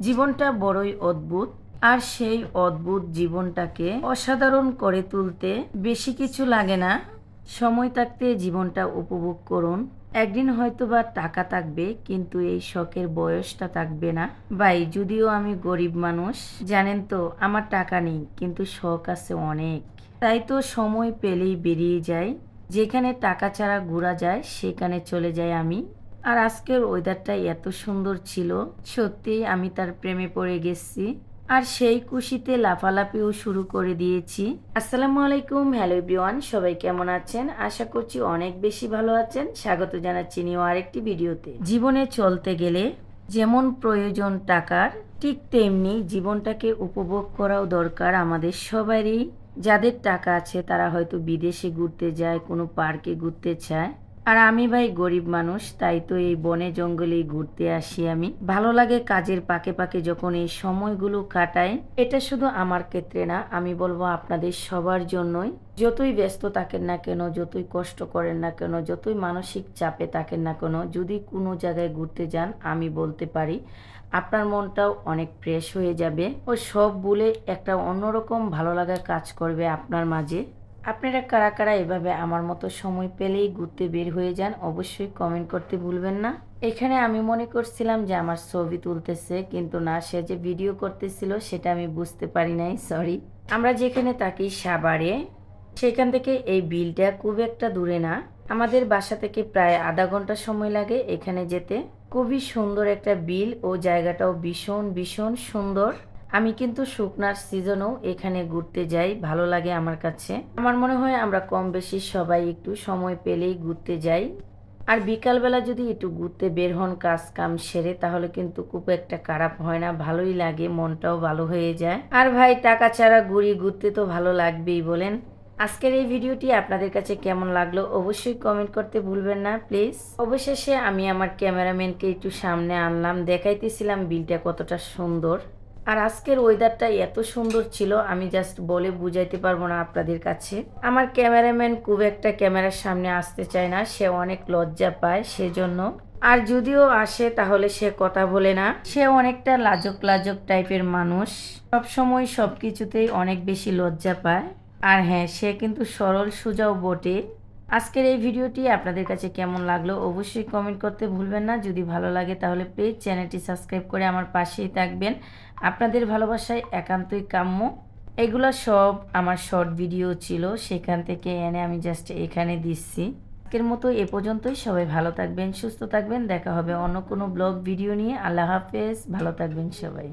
জীবনটা বড়ই অদ্ভুত, আর সেই অদ্ভুত জীবনটাকে অসাধারণ করে তুলতে বেশি কিছু লাগে না। সময় থাকতে জীবনটা উপভোগ করুন। একদিন হয়তো বা টাকা থাকবে, কিন্তু এই শখের বয়সটা থাকবে না। ভাই, যদিও আমি গরিব মানুষ, জানেন তো, আমার টাকা নেই, কিন্তু শখ আছে অনেক। তাই তো সময় পেলেই বেরিয়ে যায় যেখানে টাকা ছাড়া ঘোরা যায়, সেখানে চলে যাই আমি। আর আজকের ওয়েদারটা এত সুন্দর ছিল, সত্যি আমি তার প্রেমে পড়ে গেছি। আর সেই খুশিতে লাফালাফিও শুরু করে দিয়েছি। আসসালামু আলাইকুম হ্যালো এভরিওয়ান সবাই কেমন আছেন? আশা করছি অনেক বেশি ভালো আছেন। স্বাগত জানাচ্ছি নিউ আরেকটি ভিডিওতে। জীবনে চলতে গেলে যেমন প্রয়োজন টাকার, ঠিক তেমনি জীবনটাকে উপভোগ করাও দরকার আমাদের সবারই। যাদের টাকা আছে তারা হয়তো বিদেশে ঘুরতে যায়, কোনো পার্কে ঘুরতে চায়। আর আমি ভাই গরিব মানুষ, তাই তো এই বনে জঙ্গলেই ঘুরতে আসি আমি। ভালো লাগে কাজের পাকে পাকে যখন এই সময়গুলো কাটাই। এটা শুধু আমার ক্ষেত্রে না, আমি বলব আপনাদের সবার জন্যই। যতই ব্যস্ত থাকেন না কেন, যতই কষ্ট করেন না কেন, যতই মানসিক চাপে থাকেন না কেন, যদি কোনো জায়গায় ঘুরতে যান, আমি বলতে পারি, আপনার মনটাও অনেক ফ্রেশ হয়ে যাবে। ও সব বলে একটা অন্যরকম ভালো লাগা কাজ করবে আপনার মাঝে। আপনারা কারা কারা এভাবে আমার মতো সময় পেলেই ঘুরতে বের হয়ে যান, অবশ্যই কমেন্ট করতে ভুলবেন না। এখানে আমি মনে করছিলাম যে আমার ছবি তুলতেছে, কিন্তু না, সে যে ভিডিও করতেছিল, সেটা আমি বুঝতে পারি নাই সরি আমরা যেখানে থাকি সাভারে, সেখান থেকে এই বিলটা খুব একটা দূরে না। আমাদের বাসা থেকে প্রায় আধা ঘণ্টা সময় লাগে এখানে যেতে। খুবই সুন্দর একটা বিল, ও জায়গাটাও ভীষণ ভীষণ সুন্দর। আমি কিন্তু শুকনার সিজনেও এখানে ঘুরতে যাই, ভালো লাগে আমার কাছে। আমার মনে হয় আমরা কম বেশি সবাই একটু সময় পেলেই ঘুরতে যাই। আর বিকালবেলা যদি একটু ঘুরতে বের হন কাজ কাম সেরে, তাহলে কিন্তু খুব একটা খারাপ হয় না, ভালোই লাগে, মনটাও ভালো হয়ে যায়। আর ভাই, টাকা ছাড়া ঘুরি, ঘুরতে তো ভালো লাগবেই বলেন। আজকের এই ভিডিওটি আপনাদের কাছে কেমন লাগল অবশ্যই কমেন্ট করতে ভুলবেন না, প্লিজ। অবশেষে আমি আমার ক্যামেরাম্যানকে একটু সামনে আনলাম, দেখাইতেছিলাম বিলটা কতটা সুন্দর। আর আজকের ওয়েদারটা এত সুন্দর ছিল, আমি জাস্ট বলে বুঝাইতে পারব না আপনাদের কাছে। আমার ক্যামেরাম্যান খুব একটা ক্যামেরার সামনে আসতে চায় না, সে অনেক লজ্জা পায় সেজন্য। আর যদিও আসে, তাহলে সে কথা বলে না। সে অনেকটা লাজক লাজক টাইপের মানুষ। সব সময় সব কিছুতেই অনেক বেশি লজ্জা পায়। আর হ্যাঁ সে কিন্তু সরল সোজাও বটে। আজকের এই ভিডিওটি আপনাদের কাছে কেমন লাগল অবশ্যই কমেন্ট করতে ভুলবেন না। যদি ভালো লাগে তাহলে প্লিজ চ্যানেলটি সাবস্ক্রাইব করে আমার পাশেই থাকবেন। আপনাদের ভালোবাসায় একান্তই কাম্য। এগুলো সব আমার শর্ট ভিডিও ছিল, সেখান থেকে এনে আমি জাস্ট এখানে দিচ্ছি। আজকের মতো এ পর্যন্তই। সবাই ভালো থাকবেন, সুস্থ থাকবেন। দেখা হবে অন্য কোনো ব্লগ ভিডিও নিয়ে। আল্লাহ হাফেজ। ভালো থাকবেন সবাই।